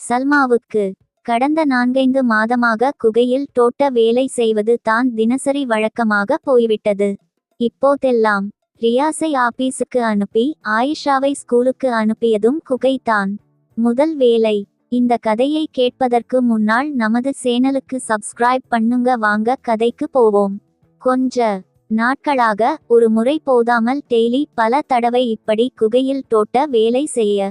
சல்மாவுக்கு கடந்த நான்கைந்து மாதமாக குகையில் தோட்ட வேலை செய்வது தான் தினசரி வழக்கமாக போய்விட்டது. இப்போதெல்லாம் ரியாஸை ஆபீஸுக்கு அனுப்பி ஆயிஷாவை ஸ்கூலுக்கு அனுப்பியதும் குகைதான் முதல் வேலை இந்த கதையை கேட்பதற்கு முன்னால் நமது சேனலுக்கு சப்ஸ்கிரைப் பண்ணுங்க வாங்க கதைக்கு போவோம். கொஞ்ச நாட்களாக ஒரு முறை போதாமல் டெய்லி பல தடவை இப்படி குகையில் தோட்ட வேலை செய்ய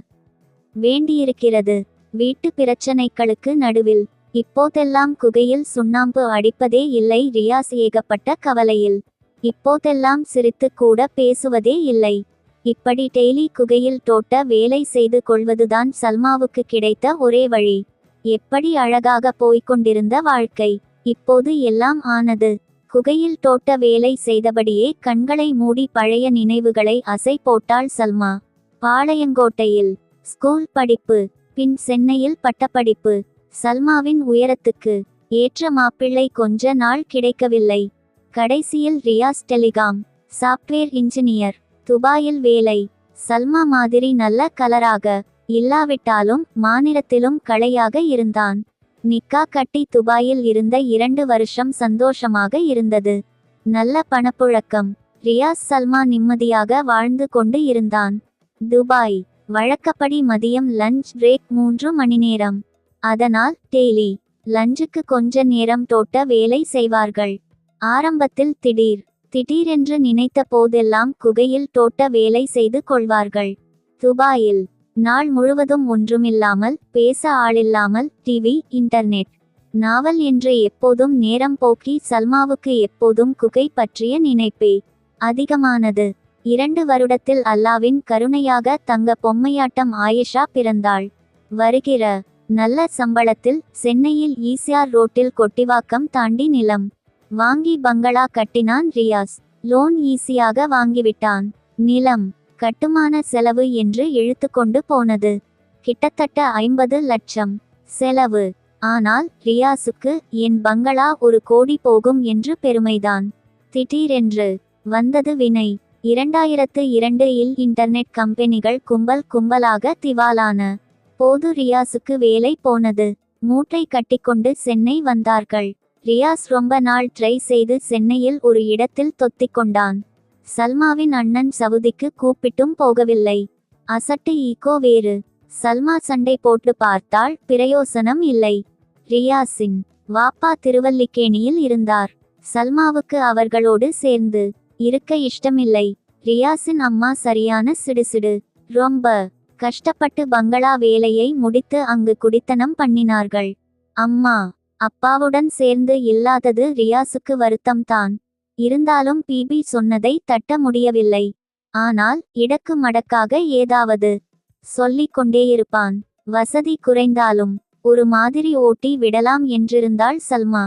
வேண்டியிருக்கிறது. வீட்டு பிரச்சனைகளுக்கு நடுவில். இப்போதெல்லாம் குகையில் சுண்ணாம்பு அடிப்பதே இல்லை ரியாஸ் ஏகப்பட்ட கவலையில். இப்போதெல்லாம் சிரித்து கூட பேசுவதே இல்லை. இப்படி டெய்லி குகையில் தோட்ட வேலை செய்து கொள்வதுதான் சல்மாவுக்கு கிடைத்த ஒரே வழி. எப்படி அழகாக போய்கொண்டிருந்த வாழ்க்கை. இப்போது எல்லாம் ஆனது. குகையில் தோட்ட வேலை செய்தபடியே கண்களை மூடி பழைய நினைவுகளை அசை போட்டாள் சல்மா. பாளையங்கோட்டையில். ஸ்கூல் படிப்பு. பின் சென்னையில் பட்டப்படிப்பு. சல்மாவின் உயரத்துக்கு ஏற்ற மாப்பிள்ளை கொஞ்ச நாள் கிடைக்கவில்லை. கடைசியில் ரியாஸ் டெலிகாம். Software engineer. துபாயில் வேலை. சல்மா மாதிரி நல்ல கலராக இல்லாவிட்டாலும் மாநிலத்திலும் களையாக இருந்தான். நிக்கா கட்டி துபாயில் இருந்த இரண்டு வருஷம் சந்தோஷமாக இருந்தது. நல்ல பணப்புழக்கம். ரியாஸ் சல்மா நிம்மதியாக வாழ்ந்து கொண்டு இருந்தான். துபாய். வழக்கப்படி மதியம் லஞ்ச் பிரேக் மூன்று மணி நேரம். அதனால் டெய்லி லஞ்சுக்கு கொஞ்ச நேரம் தோட்ட வேலை செய்வார்கள். ஆரம்பத்தில் திடீர் திடீரென்று நினைத்த போதெல்லாம் குகையில் தோட்ட வேலை செய்து கொள்வார்கள். துபாயில் நாள் முழுவதும் ஒன்றுமில்லாமல் பேச ஆளில்லாமல் டிவி இன்டர்நெட் நாவல் என்று எப்போதும் நேரம் போக்கி சல்மாவுக்கு எப்போதும் குகை பற்றிய நினைப்பே. அதிகமானது இரண்டு வருடத்தில் அல்லாவின் கருணையாக தங்க பொம்மையாட்டம் ஆயிஷா பிறந்தாள். வருகிற நல்ல சம்பளத்தில் சென்னையில் ஈசிஆர் ரோட்டில் கொட்டிவாக்கம் தாண்டி நிலம். வாங்கி பங்களா கட்டினான் ரியாஸ். லோன் ஈஸியாக வாங்கிவிட்டான். நிலம் கட்டுமான செலவு என்று இழுத்துக்கொண்டு போனது. கிட்டத்தட்ட ஐம்பது லட்சம் செலவு. ஆனால் ரியாஸுக்கு என் பங்களா ஒரு கோடி போகும் என்று பெருமைதான். திடீரென்று வந்தது வினை. இரண்டாயிரத்து இரண்டு இல் இன்டர்நெட் கம்பெனிகள் கும்பல் கும்பலாக திவாலான போது ரியாஸுக்கு வேலை போனது. மூட்டை கட்டிக்கொண்டு சென்னை வந்தார்கள். ரியாஸ் ரொம்ப நாள் ட்ரை செய்து சென்னையில் ஒரு இடத்தில் தொத்திக்கொண்டான். சல்மாவின் அண்ணன் சவுதிக்கு கூப்பிட்டும் போகவில்லை. அசட்டு ஈகோ வேறு. சல்மா சண்டை போட்டு பார்த்தால் பிரயோசனம் இல்லை. ரியாஸின் வாப்பா திருவல்லிக்கேணியில் இருந்தார். சல்மாவுக்கு அவர்களோடு சேர்ந்து இருக்க இஷ்டமில்லை. ரியாஸின் அம்மா சரியான சிடுசிடு. ரொம்ப கஷ்டப்பட்டு பங்களா வேலையை முடித்து அங்கு குடித்தனம் பண்ணினார்கள். அம்மா அப்பாவுடன் சேர்ந்து இல்லாதது ரியாஸுக்கு வருத்தம்தான். இருந்தாலும் பிபி சொன்னதை தட்ட முடியவில்லை. ஆனால் இடக்கு மடக்காக ஏதாவது சொல்லிக் கொண்டேயிருப்பான் வசதி குறைந்தாலும் ஒரு மாதிரி ஓட்டி விடலாம் என்றிருந்தாள் சல்மா.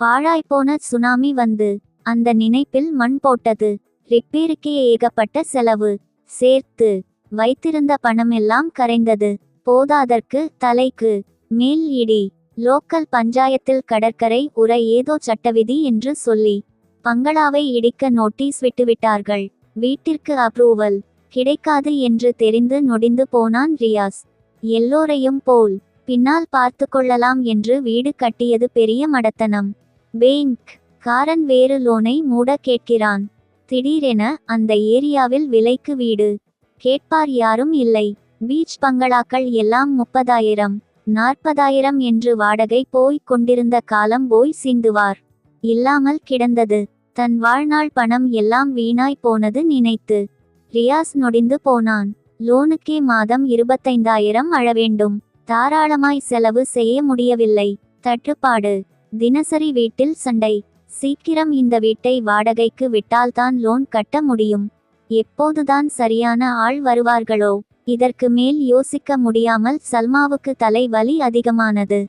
பாழாய்ப்போன சுனாமி வந்து அந்த நினைப்பில் மண் போட்டது. ரிப்பேருக்கே ஏகப்பட்ட செலவு. சேர்த்து வைத்திருந்த பணமெல்லாம் கரைந்தது. போதாதற்கு தலைக்கு மேல் இடி. லோக்கல் பஞ்சாயத்தில் கடற்கரை உர ஏதோ சட்டவிதி என்று சொல்லி பங்களாவை இடிக்க நோட்டீஸ் விட்டுவிட்டார்கள். வீட்டிற்கு அப்ரூவல் கிடைக்காது என்று தெரிந்து நொடிந்து போனான் ரியாஸ். எல்லோரையும் போல் பின்னால் பார்த்து கொள்ளலாம் என்று வீடு கட்டியது பெரிய மடத்தனம். பேங்க் காரன் வேறு லோனை மூட கேட்கிறான். திடீரென அந்த ஏரியாவில் விலைக்கு வீடு. கேட்பார் யாரும் இல்லை. பீச் பங்களாக்கள் எல்லாம் முப்பதாயிரம் நாற்பதாயிரம் என்று வாடகை போய்க் கொண்டிருந்த காலம் போய் சிந்துவார். இல்லாமல் கிடந்தது. தன் வாழ்நாள் பணம் எல்லாம் வீணாய் போனது நினைத்து. ரியாஸ் நொடிந்து போனான். லோனுக்கே மாதம் இருபத்தைந்தாயிரம் அழவேண்டும் தாராளமாய் செலவு செய்ய முடியவில்லை. தட்டுப்பாடு. தினசரி வீட்டில் சண்டை. சீக்கிரம் இந்த வீட்டை வாடகைக்கு விட்டால்தான் லோன் கட்ட முடியும். எப்போதுதான் சரியான ஆள் வருவார்களோ இதற்கு மேல் யோசிக்க முடியாமல் சல்மாவுக்கு தலை வலி அதிகமானது.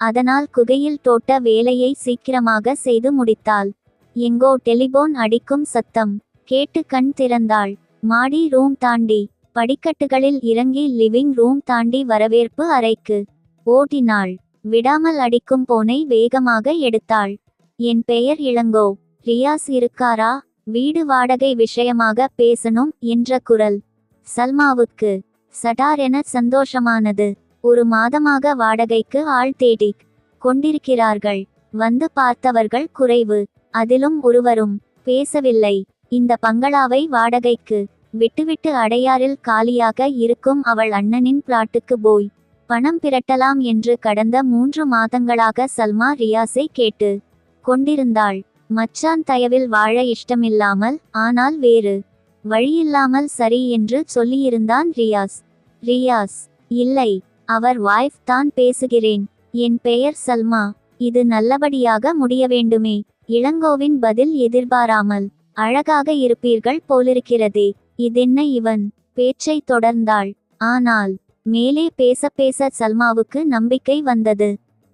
அதனால் குகையில் தோட்ட வேலையை சீக்கிரமாக செய்து முடித்தாள். எங்கோ டெலிபோன் அடிக்கும் சத்தம் கேட்டு கண் திறந்தாள். மாடி ரூம் தாண்டி படிக்கட்டுகளில் இறங்கி லிவிங் ரூம் தாண்டி வரவேற்பு அறைக்கு ஓட்டினாள் விடாமல் அடிக்கும் போனை வேகமாக எடுத்தாள். என் பெயர் இளங்கோ. ரியாஸ் இருக்காரா? வீடு வாடகை விஷயமாக பேசணும் என்ற குரல். சல்மாவுக்கு. சடார் என சந்தோஷமானது. ஒரு மாதமாக வாடகைக்கு ஆள் தேடிக் கொண்டிருக்கிறார்கள். வந்து பார்த்தவர்கள் குறைவு. அதிலும் ஒருவரும் பேசவில்லை. இந்த பங்களாவை வாடகைக்கு விட்டுவிட்டு அடையாறில் காலியாக இருக்கும் அவள் அண்ணனின் பிளாட்டுக்கு போய் பணம் பிரட்டலாம் என்று கடந்த மூன்று மாதங்களாக சல்மா ரியாஸை கேட்டு கொண்டிருந்தாள். மச்சான் தயவில் வாழ இஷ்டமில்லாமல் ஆனால் வேறு வழியில்லாமல் சரி என்று சொல்லியிருந்தான் ரியாஸ். ரியாஸ் இல்லை அவர் வாய்ஃப் தான் பேசுகிறேன். என் பெயர் சல்மா. இது நல்லபடியாக முடிய வேண்டுமே. இளங்கோவின் பதில் எதிர்பாராமல் அழகாக இருப்பீர்கள் போலிருக்கிறதே. இதென்ன இவன் பேச்சை தொடர்ந்தாள். ஆனால் மேலே பேச பேச சல்மாவுக்கு நம்பிக்கை வந்தது.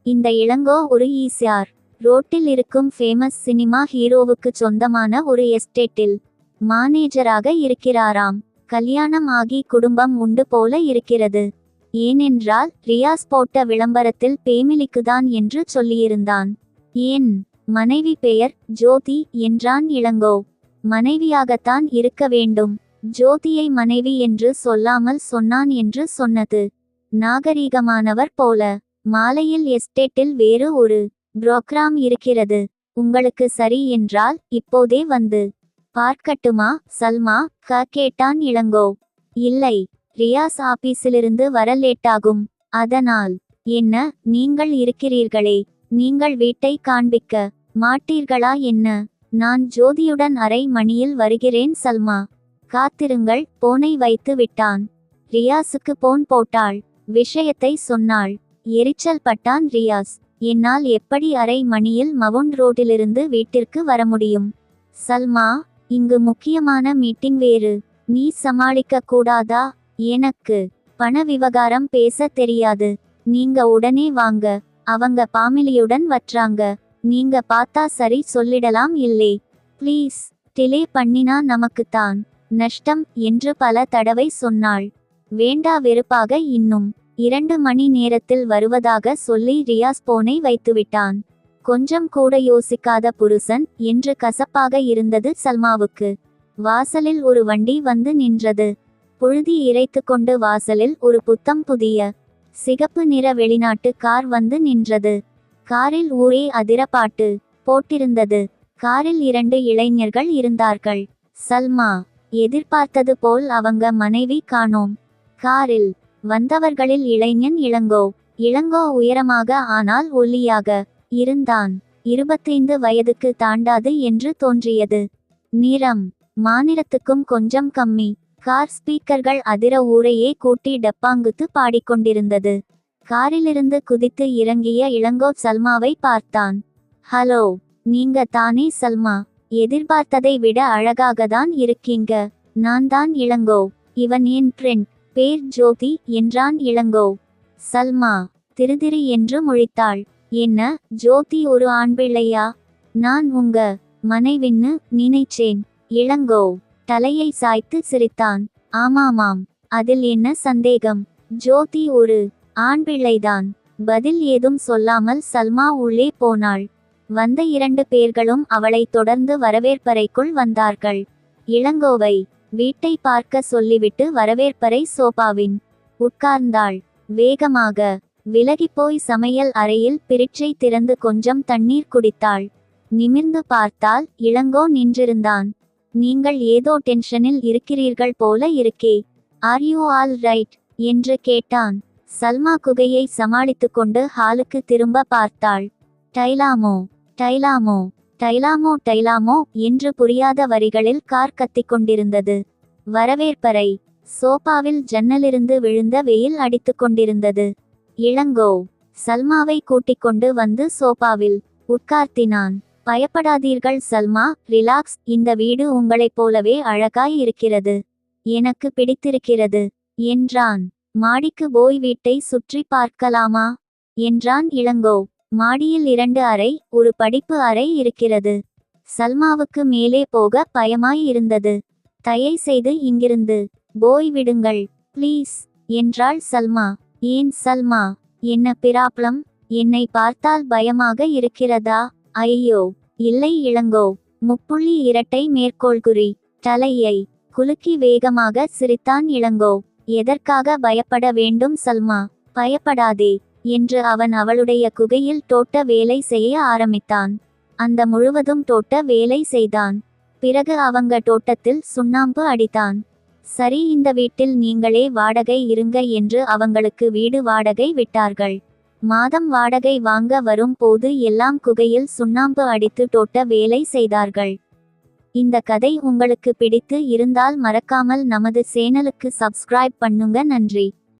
இந்த இளங்கோ ஒரு ஈசியார். ரோட்டில் இருக்கும் ஃபேமஸ் சினிமா ஹீரோவுக்கு சொந்தமான ஒரு எஸ்டேட்டில் மானேஜராக இருக்கிறாராம். கல்யாணம் ஆகி குடும்பம் உண்டு போல இருக்கிறது. ஏனென்றால் ரியாஸ் போட்ட விளம்பரத்தில் பேமிலிக்குதான் என்று சொல்லியிருந்தான். ஏன் மனைவி பெயர் ஜோதி என்றான் இளங்கோ. மனைவியாகத்தான் இருக்க வேண்டும். ஜோதியை மனைவி என்று சொல்லாமல் சொன்னான் என்று சொன்னது. நாகரீகமானவர் போல. மாலையில் எஸ்டேட்டில் வேறு ஒரு புரோக்ராம் இருக்கிறது. உங்களுக்கு சரி என்றால் இப்போதே வந்து. பார்க்கட்டுமா சல்மா? க கேட்டான் இளங்கோ. இல்லை. ரியாஸ் ஆபீஸிலிருந்து வர லேட்டாகும். அதனால் என்ன நீங்கள் இருக்கிறீர்களே? நீங்கள் வீட்டை காண்பிக்க மாட்டீர்களா என்ன? நான் ஜோதியுடன் அரை மணியில் வருகிறேன் சல்மா. காத்திருங்கள் போனை வைத்து விட்டான். ரியாஸுக்கு போன் போட்டாள். விஷயத்தை சொன்னாள். எரிச்சல் பட்டான் ரியாஸ். என்னால் எப்படி அரை மணியில் மவுண்ட் ரோட்டிலிருந்து வீட்டிற்கு வர முடியும்? சல்மா இங்கு முக்கியமான மீட்டிங் வேறு. நீ சமாளிக்க கூடாதா? எனக்கு பண விவகாரம் பேச தெரியாது. நீங்க உடனே வாங்க. அவங்க பாமிலியுடன் வற்றாங்க. நீங்க பார்த்தா சரி சொல்லிடலாம் இல்லை. ப்ளீஸ் டிலே பண்ணினா நமக்குத்தான். நஷ்டம் என்று பல தடவை சொன்னாள். வேண்டா வெறுப்பாக இன்னும். இரண்டு மணி நேரத்தில் வருவதாக சொல்லி ரியாஸ் போனை வைத்துவிட்டான். கொஞ்சம் கூட யோசிக்காத புருஷன் என்று கசப்பாக இருந்தது சல்மாவுக்கு. வாசலில் ஒரு வண்டி வந்து நின்றது. புழுதி இறைத்து கொண்டு வாசலில் ஒரு புத்தம் புதிய சிகப்பு நிற வெளிநாட்டு கார் வந்து நின்றது. காரில் ஊரே அதிர பாட்டு போட்டிருந்தது. காரில் இரண்டு இளைஞர்கள் இருந்தார்கள். சல்மா எதிர்பார்த்தது போல் அவங்க மனைவி காணோம். காரில் வந்தவர்களில் இளைஞன் இளங்கோ. இளங்கோ உயரமாக ஆனால் ஒல்லியாக இருந்தான். இருபத்தைந்து வயதுக்கு தாண்டாது என்று தோன்றியது. நிறம். மாநிலத்துக்கும் கொஞ்சம் கம்மி. கார் ஸ்பீக்கர்கள் அதிர ஊரையே கூட்டி டப்பாங்குத்து பாடிக்கொண்டிருந்தது. காரிலிருந்து குதித்து இறங்கிய இளங்கோ சல்மாவை பார்த்தான். ஹலோ நீங்க தானே சல்மா? எதிர்பார்த்ததை விட அழகாக தான் இருக்கீங்க. நான் தான் இளங்கோ. இவன் என் ஃப்ரெண்ட் பேர் ஜோதி என்றான் இளங்கோ. சல்மா திருதிரி என்று முழித்தாள். என்ன ஜோதி ஒரு ஆண் பிள்ளையா நான் உங்க மனைவின்னு நினைச்சேன். இளங்கோ தலையை சாய்த்து சிரித்தான். ஆமாமாம் அதில் என்ன சந்தேகம்? ஜோதி ஒரு ஆண் பிள்ளைதான் பதில் ஏதும் சொல்லாமல் சல்மா உள்ளே போனாள். வந்த இரண்டு பேர்களும் அவளை தொடர்ந்து வரவேற்பறைக்குள் வந்தார்கள். இளங்கோவை வீட்டை பார்க்க சொல்லிவிட்டு வரவேற்பறை சோபாவின் உட்கார்ந்தாள். வேகமாக விலகிப்போய் சமையல் அறையில் பிரிட்சை திறந்து கொஞ்சம் தண்ணீர் குடித்தாள். நிமிர்ந்து பார்த்தால் இளங்கோ நின்றிருந்தான். நீங்கள் ஏதோ டென்ஷனில் இருக்கிறீர்கள் போல இருக்கே. ஆர் யூ ஆல் ரைட் என்று கேட்டான். சல்மா குகையை சமாளித்துக்கொண்டு ஹாலுக்கு திரும்ப பார்த்தாள். டைலாமோ டைலாமோ டைலாமோ டைலாமோ என்று புரியாத வரிகளில் கார் கத்திக் கொண்டிருந்தது வரவேற்பறை. சோபாவில் ஜன்னலிருந்து விழுந்த வெயில் அடித்துக் கொண்டிருந்தது. இளங்கோ. சல்மாவை கூட்டிக் கொண்டு வந்து சோபாவில் உட்கார்த்தினான். பயப்படாதீர்கள் சல்மா ரிலாக்ஸ். இந்த வீடு உங்களைப் போலவே அழகாய் இருக்கிறது. எனக்கு பிடித்திருக்கிறது என்றான். மாடிக்கு போய் வீட்டை சுற்றி பார்க்கலாமா? என்றான் இளங்கோ. மாடியில் இரண்டு அறை ஒரு படிப்பு அறை இருக்கிறது. சல்மாவுக்கு மேலே போக பயமாய் இருந்தது. தயை செய்து இங்கிருந்து போய் விடுங்கள் ப்ளீஸ் என்றாள் சல்மா. ஏன் சல்மா? என்ன பிராப்ளம்? என்னை பார்த்தால் பயமாக இருக்கிறதா? ஐயோ இல்லை இளங்கோ. முப்புள்ளி இரட்டை மேற்கோள்குறி தலையை குலுக்கி வேகமாக சிரித்தான் இளங்கோ. எதற்காக பயப்பட வேண்டும் சல்மா? பயப்படாதே. என்று அவன் அவளுடைய குகையில் தோட்ட வேலை செய்ய ஆரம்பித்தான். அந்த முழுவதும் தோட்ட வேலை செய்தான். பிறகு அவங்க தோட்டத்தில் சுண்ணாம்பு அடித்தான். சரி இந்த வீட்டில் நீங்களே வாடகை இருங்க என்று அவங்களுக்கு வீடு வாடகை விட்டார்கள். மாதம் வாடகை வாங்க வரும் போது எல்லாம் குகையில் சுண்ணாம்பு அடித்து தோட்ட வேலை செய்தார்கள். இந்த கதை உங்களுக்கு பிடித்து இருந்தால் மறக்காமல் நமது சேனலுக்கு சப்ஸ்கிரைப் பண்ணுங்க. நன்றி.